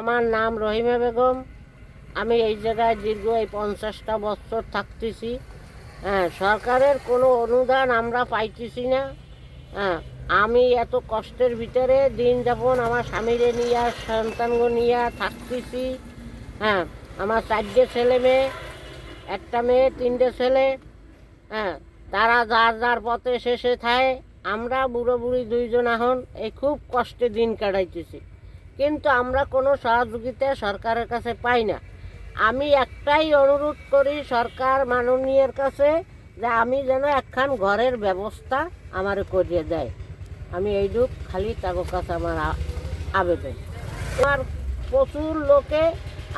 আমার নাম রহিমা বেগম। আমি এই জায়গায় দীর্ঘ এই পঞ্চাশটা বছর থাকতেছি। হ্যাঁ সরকারের কোনো অনুদান আমরা পাইতেছি না। হ্যাঁ আমি এত কষ্টের ভিতরে দিন যাপন আমার স্বামীরে নিয়ে সন্তানগো নিয়ে থাকতেছি। হ্যাঁ আমার চারটে ছেলে মেয়ে, একটা মেয়ে, তিনটে ছেলে। হ্যাঁ তারা যার যার পথে শেষে থায়। আমরা বুড়ো বুড়ি দুইজন এখন এই খুব কষ্টে দিন কাটাইতেছি। কিন্তু আমরা কোনো সহযোগিতা সরকারের কাছে পাই না। আমি একটাই অনুরোধ করি সরকার মাননীয়ের কাছে যে আমি যেন একখান ঘরের ব্যবস্থা আমার করিয়ে দেয়। আমি এইটুক খালি তাগো কাছে আমার আবেদন। আমার প্রচুর লোকে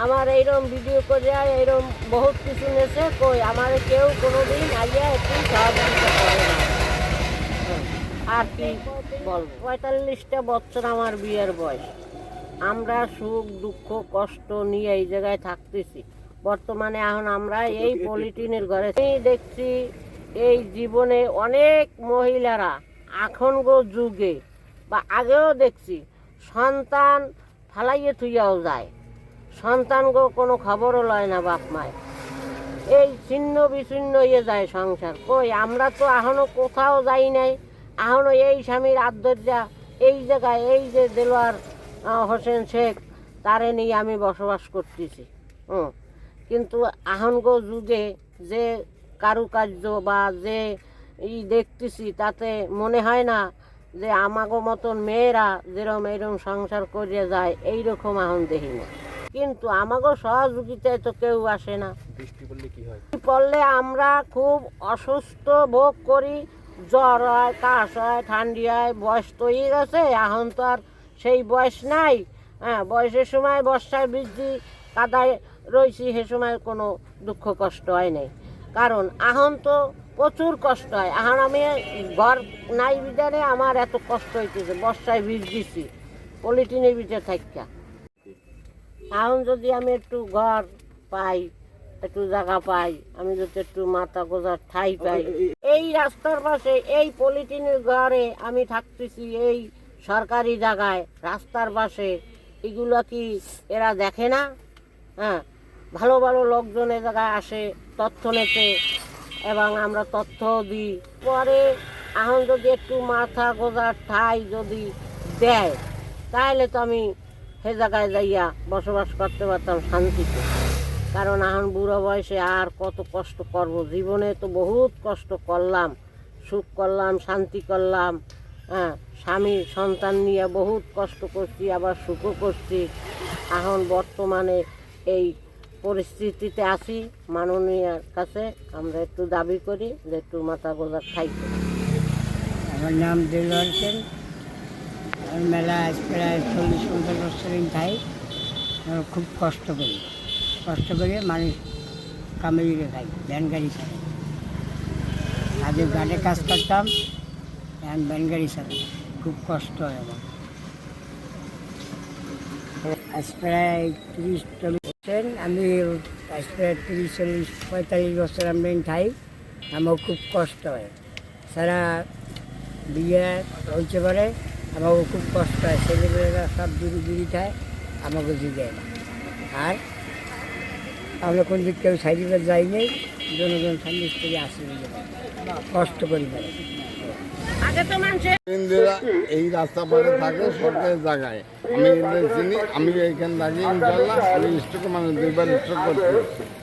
আমার এইরকম ভিডিও করে এইরকম বহুত কিছু নেছে কই আমার কেউ কোনো দিন আইয়া একটু সহযোগিতা করে না। হ্যাঁ, আর কি বলব? পঁয়তাল্লিশটা বছর আমার বিয়ের বয়স। আমরা সুখ দুঃখ কষ্ট নিয়ে এই জায়গায় থাকতেছি। বর্তমানে এখন আমরা এই পলিটিনের ঘরে দেখছি এই জীবনে অনেক মহিলারা এখনগো যুগে বা আগেও দেখছি সন্তান ফালাইয়ে থুইয়াও যায়। সন্তানগো কোনো খবরও লয় না বাপ মায় এই ছিন্ন বিচ্ছিন্ন ইয়ে যায় সংসার। কই আমরা তো এখনও কোথাও যাই নাই। এখনও এই স্বামীর আদর্যা এই জায়গায় এই যে দেলোয়ার হোসেন শেখ তারে নিয়ে আমি বসবাস করতেছি। হুম কিন্তু আহনগো যুগে যে কারুকার্য বা যে ই দেখতেছি তাতে মনে হয় না যে আমাগো মতন মেয়েরা যেরকম এরকম সংসার করে যায় এইরকম এখন দেখি না কিন্তু আমাগো সহযোগিতায় তো কেউ আসে না। বৃষ্টি পড়লে কি হয়? পড়লে আমরা খুব অসুস্থ ভোগ করি জ্বর হয় কাশ হয় ঠান্ডি হয় বয়স তো গেছে এখন তো আর সেই বয়স নাই। হ্যাঁ বয়সের সময় বর্ষায় বৃদ্ধি কাদায় রয়েছি সে সময় কোনো দুঃখ কষ্ট হয় নাই। কারণ এখন তো প্রচুর কষ্ট হয়। এখন আমি ঘর নাই বিদারে আমার এত কষ্ট হইতেছে বর্ষায় বীজ দিছি পলিটিনের ভিতরে থাকা এখন যদি আমি একটু ঘর পাই একটু জায়গা পাই আমি যদি একটু মাথা গোজার ঠাই পাই এই রাস্তার পাশে এই পলিটিনের ঘরে আমি থাকতেছি এই সরকারি জায়গায়, রাস্তার পাশে, এগুলো কি এরা দেখে না? হ্যাঁ ভালো ভালো লোকজন এ জায়গায় আসে, তথ্য নিতে এবং আমরা তথ্য দিই। পরে এখন যদি একটু মাথা গোজার ঠাই যদি দেয় তাহলে তো আমি সে জায়গায় যাইয়া বসবাস করতে পারতাম শান্তিতে। কারণ এখন বুড়ো বয়সে আর কত কষ্ট করব? জীবনে তো বহুত কষ্ট করলাম, সুখ করলাম, শান্তি করলাম। হ্যাঁ স্বামী সন্তান নিয়ে বহুত কষ্ট করছি, আবার সুখও করছি। এখন বর্তমানে এই পরিস্থিতিতে আছি, মাননীয়ার কাছে আমরা একটু দাবি করি যে একটু মাথা গোজা খাই। আমার নাম দিলওয়ার সেন। মেলা আজ প্রায় চল্লিশ পঞ্চাশ বছর খাই খুব কষ্ট করি। কষ্ট করে মানুষ কামিয়ে খাই ভ্যান গাড়ি চালাই আগে ঘাটে কাজ করতাম এখন ভ্যান গাড়ি চালাই খুব কষ্ট হয় আমার। আমি প্রায় তিরিশ চল্লিশ পঁয়তাল্লিশ বছর আমি খাই আমার খুব কষ্ট হয়। সারা বিয়ে হইতে পারে আমাকে খুব কষ্ট হয়। ছেলেমেয়েরা সব দূরে দূরে খায় আমাকে না। আর আমরা কোন দিক কেউ সাইডে যাই জনগণ থেকে আসি কষ্ট করি পারে আগে ইন্দিরা এই রাস্তা পারে থাকে সরকারি জায়গায়। আমি চিনি আমি এইখানে থাকি ইনশাল্লাহ আমি স্টক মানে দুইবার স্টক করছি।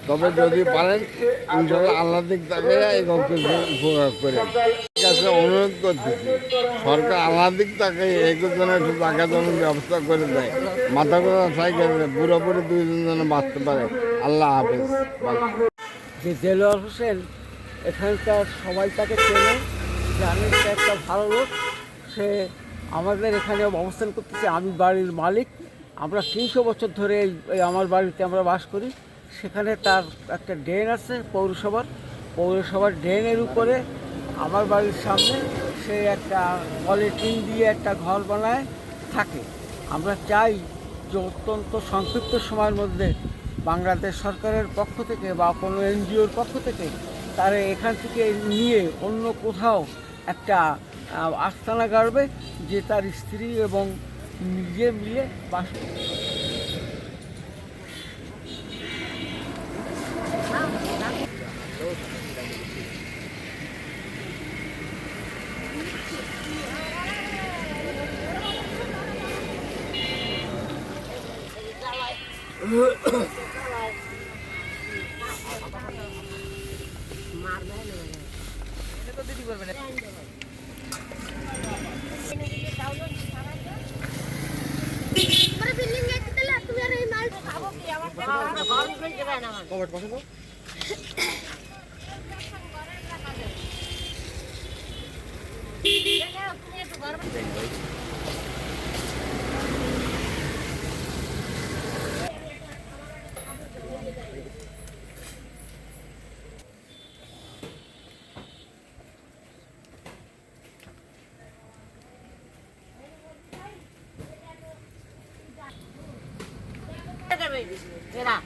তবে যদি পারেন ইনশাল্লাহ আল্লাহ দিক তাকে এই গল্পের উপকার করে ঠিক আছে অনুরোধ করতেছি সরকার আল্লাহ দিক তাকে এই জন্য একটু টাকা জমির ব্যবস্থা করে দেয়। মাথা কথা সাইকেল বুড়ো বুড়ি দুইজন যেন বাঁচতে পারে। আল্লাহ হাফেজ। বাস। যে দেলোয়ার হোসেন এখানকার সবাই তাকে চেনে। জানে আমি একটা ভালো লোক। সে আমাদের এখানে অবস্থান করতেছে, আমি বাড়ির মালিক। আমরা তিনশো বছর ধরে এই আমার বাড়িতে আমরা বাস করি। সেখানে তার একটা ড্রেন আছে পৌরসভার। পৌরসভার ড্রেনের উপরে আমার বাড়ির সামনে সে একটা পলিটিন দিয়ে একটা ঘর বানায়, থাকে। আমরা চাই যে অত্যন্ত সংক্ষিপ্ত সময়ের মধ্যে বাংলাদেশ সরকারের পক্ষ থেকে বা কোনো এনজিওর পক্ষ থেকে তারা এখান থেকে নিয়ে অন্য কোথাও একটা আস্তানা গাড়বে যে তার স্ত্রী এবং নিজে মিলে বাস Ugh. মানে বিল্ডিং গেট দিলে 对吧？